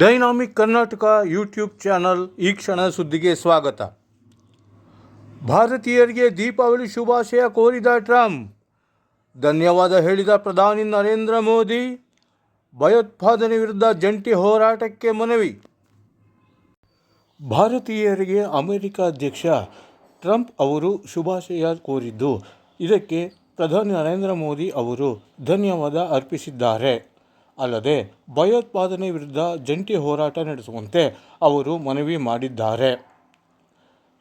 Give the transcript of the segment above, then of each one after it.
Dynamic Karnataka YouTube channel ಈ ಕ್ಷಣ ಸುದ್ದಿಗೆ ಸ್ವಾಗತ. ಭಾರತೀಯರಿಗೆ ದೀಪಾವಳಿ ಶುಭಾಶಯ ಕೋರಿದ ಟ್ರಂಪ್. ಧನ್ಯವಾದ ಹೇಳಿದ ಪ್ರಧಾನಿ ನರೇಂದ್ರ ಮೋದಿ, ಭಯೋತ್ಪಾದನೆ ವಿರುದ್ಧ ಜಂಟಿ ಹೋರಾಟಕ್ಕೆ ಮನವಿ. ಭಾರತೀಯರಿಗೆ ಅಮೆರಿಕ ಅಧ್ಯಕ್ಷ ಟ್ರಂಪ್ ಅವರು ಶುಭಾಶಯ ಕೋರಿದ್ದು, ಇದಕ್ಕೆ ಪ್ರಧಾನಿ ನರೇಂದ್ರ ಮೋದಿ ಅವರು ಧನ್ಯವಾದ ಅರ್ಪಿಸಿದ್ದಾರೆ. ಅಲ್ಲದೆ ಭಯೋತ್ಪಾದನೆ ವಿರುದ್ಧ ಜಂಟಿ ಹೋರಾಟ ನಡೆಸುವಂತೆ ಅವರು ಮನವಿ ಮಾಡಿದ್ದಾರೆ.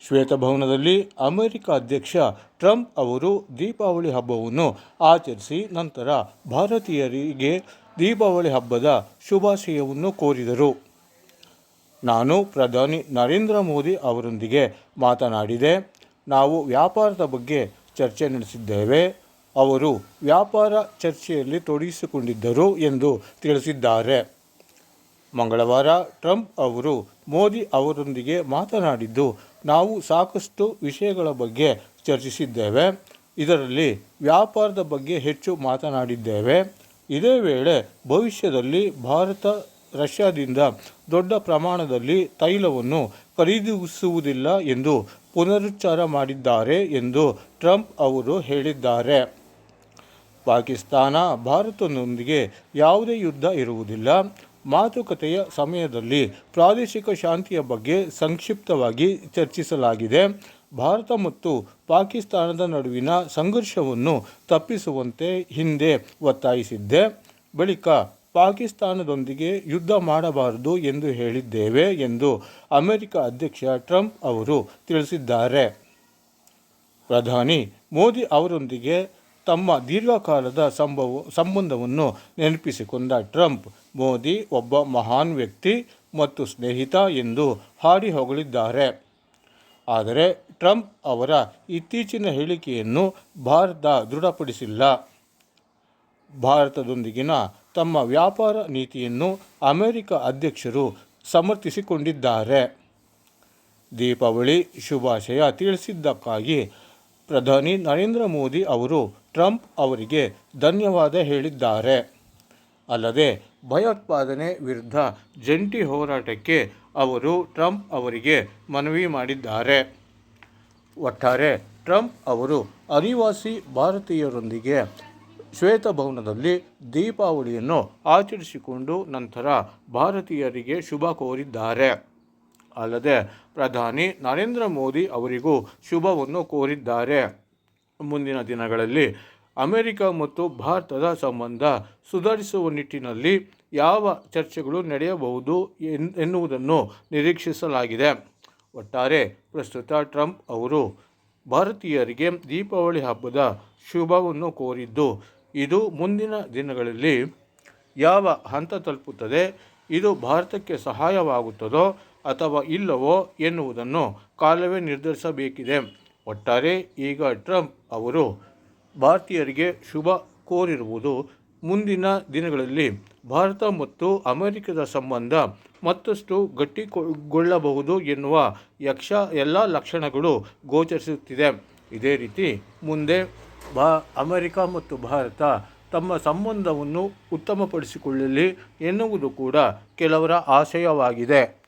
ಶ್ವೇತಭವನದಲ್ಲಿ ಅಮೆರಿಕ ಅಧ್ಯಕ್ಷ ಟ್ರಂಪ್ ಅವರು ದೀಪಾವಳಿ ಹಬ್ಬವನ್ನು ಆಚರಿಸಿ ನಂತರ ಭಾರತೀಯರಿಗೆ ದೀಪಾವಳಿ ಹಬ್ಬದ ಶುಭಾಶಯವನ್ನು ಕೋರಿದರು. ನಾನು ಪ್ರಧಾನಿ ನರೇಂದ್ರ ಮೋದಿ ಅವರೊಂದಿಗೆ ಮಾತನಾಡಿದೆ. ನಾವು ವ್ಯಾಪಾರದ ಬಗ್ಗೆ ಚರ್ಚೆ ನಡೆಸಿದ್ದೇವೆ. ಅವರು ವ್ಯಾಪಾರ ಚರ್ಚೆಯಲ್ಲಿ ತೊಡಗಿಸಿಕೊಂಡಿದ್ದರು ಎಂದು ತಿಳಿಸಿದ್ದಾರೆ. ಮಂಗಳವಾರ ಟ್ರಂಪ್ ಅವರು ಮೋದಿ ಅವರೊಂದಿಗೆ ಮಾತನಾಡಿದ್ದು, ನಾವು ಸಾಕಷ್ಟು ವಿಷಯಗಳ ಬಗ್ಗೆ ಚರ್ಚಿಸಿದ್ದೇವೆ, ಇದರಲ್ಲಿ ವ್ಯಾಪಾರದ ಬಗ್ಗೆ ಹೆಚ್ಚು ಮಾತನಾಡಿದ್ದೇವೆ. ಇದೇ ವೇಳೆ ಭವಿಷ್ಯದಲ್ಲಿ ಭಾರತ ರಷ್ಯಾದಿಂದ ದೊಡ್ಡ ಪ್ರಮಾಣದಲ್ಲಿ ತೈಲವನ್ನು ಖರೀದಿಸುವುದಿಲ್ಲ ಎಂದು ಪುನರುಚ್ಚಾರ ಮಾಡಿದ್ದಾರೆ ಎಂದು ಟ್ರಂಪ್ ಅವರು ಹೇಳಿದ್ದಾರೆ. ಪಾಕಿಸ್ತಾನ ಭಾರತದೊಂದಿಗೆ ಯಾವುದೇ ಯುದ್ಧ ಇರುವುದಿಲ್ಲ. ಮಾತುಕತೆಯ ಸಮಯದಲ್ಲಿ ಪ್ರಾದೇಶಿಕ ಶಾಂತಿಯ ಬಗ್ಗೆ ಸಂಕ್ಷಿಪ್ತವಾಗಿ ಚರ್ಚಿಸಲಾಗಿದೆ. ಭಾರತ ಮತ್ತು ಪಾಕಿಸ್ತಾನದ ನಡುವಿನ ಸಂಘರ್ಷವನ್ನು ತಪ್ಪಿಸುವಂತೆ ಹಿಂದೆ ಒತ್ತಾಯಿಸಿದ್ದೆ. ಬಳಿಕ ಪಾಕಿಸ್ತಾನದೊಂದಿಗೆ ಯುದ್ಧ ಮಾಡಬಾರದು ಎಂದು ಹೇಳಿದ್ದೇವೆ ಎಂದು ಅಮೆರಿಕ ಅಧ್ಯಕ್ಷ ಟ್ರಂಪ್ ಅವರು ತಿಳಿಸಿದ್ದಾರೆ. ಪ್ರಧಾನಿ ಮೋದಿ ಅವರೊಂದಿಗೆ ತಮ್ಮ ದೀರ್ಘಕಾಲದ ಸಂಭವ, ಸಂಬಂಧವನ್ನು ನೆನಪಿಸಿಕೊಂಡ ಟ್ರಂಪ್, ಮೋದಿ ಒಬ್ಬ ಮಹಾನ್ ವ್ಯಕ್ತಿ ಮತ್ತು ಸ್ನೇಹಿತ ಎಂದು ಹಾಡಿ ಹೊಗಳಿದ್ದಾರೆ ಆದರೆ ಟ್ರಂಪ್ ಅವರ ಇತ್ತೀಚಿನ ಹೇಳಿಕೆಯನ್ನು ಭಾರತ ದೃಢಪಡಿಸಿಲ್ಲ. ಭಾರತದೊಂದಿಗಿನ ತಮ್ಮ ವ್ಯಾಪಾರ ನೀತಿಯನ್ನು ಅಮೆರಿಕ ಅಧ್ಯಕ್ಷರು ಸಮರ್ಥಿಸಿಕೊಂಡಿದ್ದಾರೆ. ದೀಪಾವಳಿ ಶುಭಾಶಯ ತಿಳಿಸಿದ್ದಕ್ಕಾಗಿ ಪ್ರಧಾನಿ ನರೇಂದ್ರ ಮೋದಿ ಅವರು ಟ್ರಂಪ್ ಅವರಿಗೆ ಧನ್ಯವಾದ ಹೇಳಿದ್ದಾರೆ. ಅಲ್ಲದೆ ಭಯೋತ್ಪಾದನೆ ವಿರುದ್ಧ ಜಂಟಿ ಹೋರಾಟಕ್ಕೆ ಅವರು ಟ್ರಂಪ್ ಅವರಿಗೆ ಮನವಿ ಮಾಡಿದ್ದಾರೆ. ಒಟ್ಟಾರೆ ಟ್ರಂಪ್ ಅವರು ಅನಿವಾಸಿ ಭಾರತೀಯರೊಂದಿಗೆ ಶ್ವೇತಭವನದಲ್ಲಿ ದೀಪಾವಳಿಯನ್ನು ಆಚರಿಸಿಕೊಂಡು ನಂತರ ಭಾರತೀಯರಿಗೆ ಶುಭ ಕೋರಿದ್ದಾರೆ. ಅಲ್ಲದೆ ಪ್ರಧಾನಿ ನರೇಂದ್ರ ಮೋದಿ ಅವರಿಗೂ ಶುಭವನ್ನು ಕೋರಿದ್ದಾರೆ. ಮುಂದಿನ ದಿನಗಳಲ್ಲಿ ಅಮೆರಿಕ ಮತ್ತು ಭಾರತದ ಸಂಬಂಧ ಸುಧಾರಿಸುವ ನಿಟ್ಟಿನಲ್ಲಿ ಯಾವ ಚರ್ಚೆಗಳು ನಡೆಯಬಹುದು ಎನ್- ಎನ್ನುವುದನ್ನು ನಿರೀಕ್ಷಿಸಲಾಗಿದೆ. ಒಟ್ಟಾರೆ ಪ್ರಸ್ತುತ ಟ್ರಂಪ್ ಅವರು ಭಾರತೀಯರಿಗೆ ದೀಪಾವಳಿ ಹಬ್ಬದ ಶುಭವನ್ನು ಕೋರಿದ್ದು, ಇದು ಮುಂದಿನ ದಿನಗಳಲ್ಲಿ ಯಾವ ಹಂತ ತಲುಪುತ್ತದೆ, ಇದು ಭಾರತಕ್ಕೆ ಸಹಾಯವಾಗುತ್ತದೋ ಅಥವಾ ಇಲ್ಲವೋ ಎನ್ನುವುದನ್ನು ಕಾಲವೇ ನಿರ್ಧರಿಸಬೇಕಿದೆ. ಒಟ್ಟಾರೆ ಈಗ ಟ್ರಂಪ್ ಅವರು ಭಾರತೀಯರಿಗೆ ಶುಭ ಕೋರಿರುವುದು ಮುಂದಿನ ದಿನಗಳಲ್ಲಿ ಭಾರತ ಮತ್ತು ಅಮೆರಿಕದ ಸಂಬಂಧ ಮತ್ತಷ್ಟು ಗಟ್ಟಿಗೊಳ್ಳಬಹುದು ಎನ್ನುವ ಯಕ್ಷ ಎಲ್ಲ ಲಕ್ಷಣಗಳು ಗೋಚರಿಸುತ್ತಿದೆ. ಇದೇ ರೀತಿ ಮುಂದೆ ಭಾ ಅಮೆರಿಕ ಮತ್ತು ಭಾರತ ತಮ್ಮ ಸಂಬಂಧವನ್ನು ಉತ್ತಮಪಡಿಸಿಕೊಳ್ಳಲಿ ಎನ್ನುವುದು ಕೂಡ ಕೆಲವರ ಆಶಯವಾಗಿದೆ.